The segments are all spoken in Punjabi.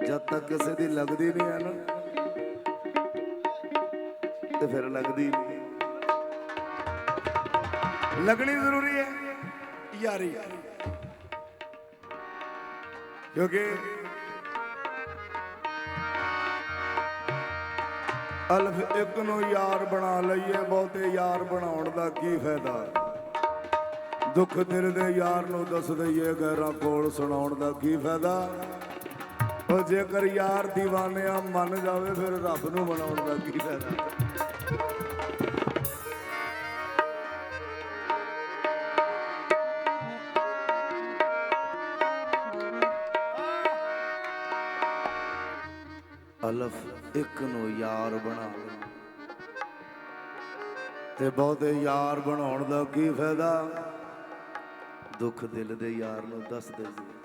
ਜਦ ਤੱਕ ਕਿਸੇ ਦੀ ਲੱਗਦੀ ਨਹੀਂ ਹੈ ਨਾ, ਤੇ ਫਿਰ ਲੱਗਦੀ ਲੱਗਣੀ ਜ਼ਰੂਰੀ ਹੈ, ਯਾਰੀ। ਕਿਉਂਕਿ ਅਲਫ ਇੱਕ ਨੂੰ ਯਾਰ ਬਣਾ ਲਈਏ, ਬਹੁਤੇ ਯਾਰ ਬਣਾਉਣ ਦਾ ਕੀ ਫਾਇਦਾ? ਦੁੱਖ ਦਿਲ ਦੇ ਯਾਰ ਨੂੰ ਦੱਸ ਦਈਏ ਗੈਰਾਂ ਕੋਲ ਸੁਣਾਉਣ ਦਾ ਕੀ ਫਾਇਦਾ? ਉਹ ਜੇਕਰ ਯਾਰ دیਵਾਨਿਆ ਮੰਨ ਜਾਵੇ, ਫਿਰ ਰੱਬ ਨੂੰ ਬਣਾਉਣ ਦਾ ਕੀ ਫਾਇਦਾ? ਅਲਫ ਇੱਕ ਨੂੰ ਯਾਰ ਬਣਾ ਤੇ ਬਹੁਤੇ ਯਾਰ ਬਣਾਉਣ ਦਾ ਕੀ ਫਾਇਦਾ? ਦੁੱਖ ਦਿਲ ਦੇ ਯਾਰ ਨੂੰ ਦੱਸ ਦੇ ਜੀ।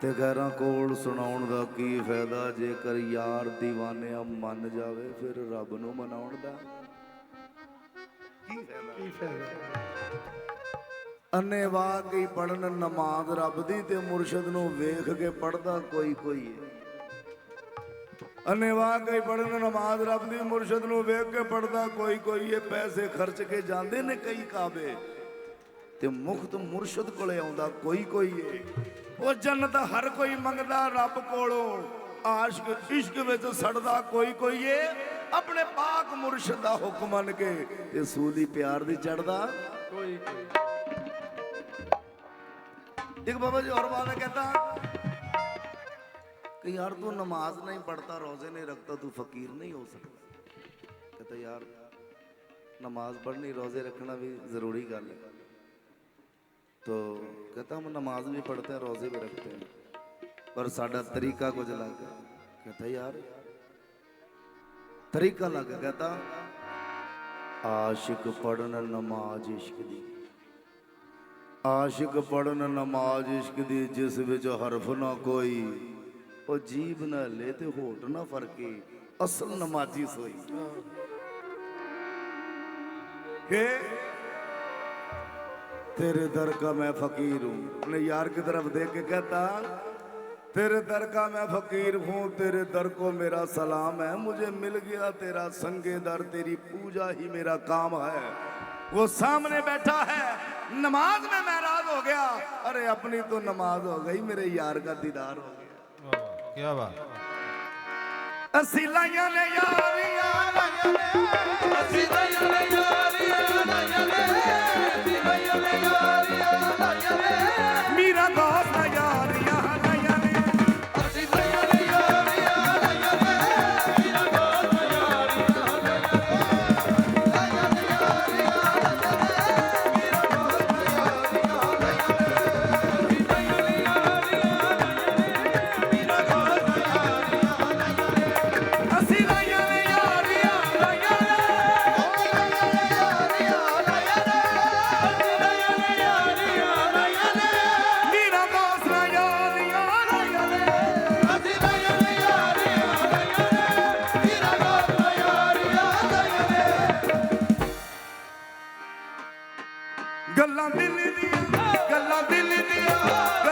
ਤੇ ਗੈਰਾਂ ਕੋਲ ਸੁਣਾਉਣ ਦਾ ਕੀ ਫਾਇਦਾ? ਜੇਕਰ ਯਾਰ دیਵਾਨਿਆ ਮੰਨ ਜਾਵੇ ਫਿਰ ਰੱਬ ਨੂੰ ਮਨਾਉਣ ਦਾ ਕੀ ਫਾਇਦਾ? ਕੀ ਫਾਇਦਾ? ਪੜਨ ਨਮਾਜ਼ ਰੱਬ ਦੀ ਤੇ ਮੁਰਸ਼ਿਦ ਨੂੰ ਵੇਖ ਕੇ ਪੜਦਾ ਕੋਈ ਕੋਈ ਹੈ ਅੰਨੇ ਵਾਕਈ ਪੜਨ ਨਮਾਜ਼ ਰੱਬ ਦੀ ਮੁਰਸ਼ਿਦ ਨੂੰ ਵੇਖ ਕੇ ਪੜਦਾ ਕੋਈ ਕੋਈ ਹੈ ਪੈਸੇ ਖਰਚ ਕੇ ਜਾਂਦੇ ਨੇ ਕਈ ਕਾਬੇ। ਤੇ ਮੁਖਤ ਮੁਰਸ਼ਿਦ ਕੋਲੇ ਆਉਂਦਾ ਕੋਈ ਕੋਈ ਏ ਉਹ ਜੰਨਤ ਹਰ ਕੋਈ ਮੰਗਦਾ ਰੱਬ ਕੋਲੋਂ ਆਸ਼ਕ ਇਸ਼ਕ ਵਿੱਚ ਸੜਦਾ ਕੋਈ ਕੋਈ ਏ ਆਪਣੇ ਪਾਕ ਮੁਰਸ਼ਿਦ ਦਾ ਹੁਕਮ ਮੰਨ ਕੇ ਤੇ ਸੂਲੀ ਪਿਆਰ ਦੀ ਚੜਦਾ ਕੋਈ एक बाबा जी और बात है कहता कि यार तू नमाज नहीं पढ़ता रोजे नहीं रखता तू फकीर नहीं हो सकता कहता यार नमाज पढ़नी रोजे रखना भी जरूरी गल है तो कहता हम नमाज भी पढ़ते हैं रोजे भी रखते हैं पर साडा तरीका कुछ अलग है कहता यार तरीका अलग है कहता आशिक पढ़न नमाज इश्क दी ਆਸ਼ਿਕ ਪੜਨ ਨਮਾਜ਼ ਇਸ਼ਕ ਦੀ ਜਿਸ ਵਿੱਚ ਹਰਫ ਨਾ ਕੋਈ ਉਹ ਜੀਬ ਨਾ ਲੈ ਤੇ ਹੋਟ ਨਾ ਫਰਕੇ ਅਸਲ ਨਮਾਜ਼ੀ ਸੋਈ ਕਿ तेरे दर का मैं फकीर हूँ। अपने यार की तरफ़ देख के कहता तेरे दर का मैं फकीर हूँ तेरे दर को मेरा सलाम है। मुझे मिल गया तेरा संगे दर तेरी पूजा ही मेरा काम है। वो सामने बैठा है। नमाज़ में महराज हो गया। अरे अपनी तो नमाज़ हो गई मेरे यार का दीदार हो गया। क्या बात। असीलाइया ने यारियाँ ਗੱਲਾਂ ਦਿਲ ਦੀਆਂ।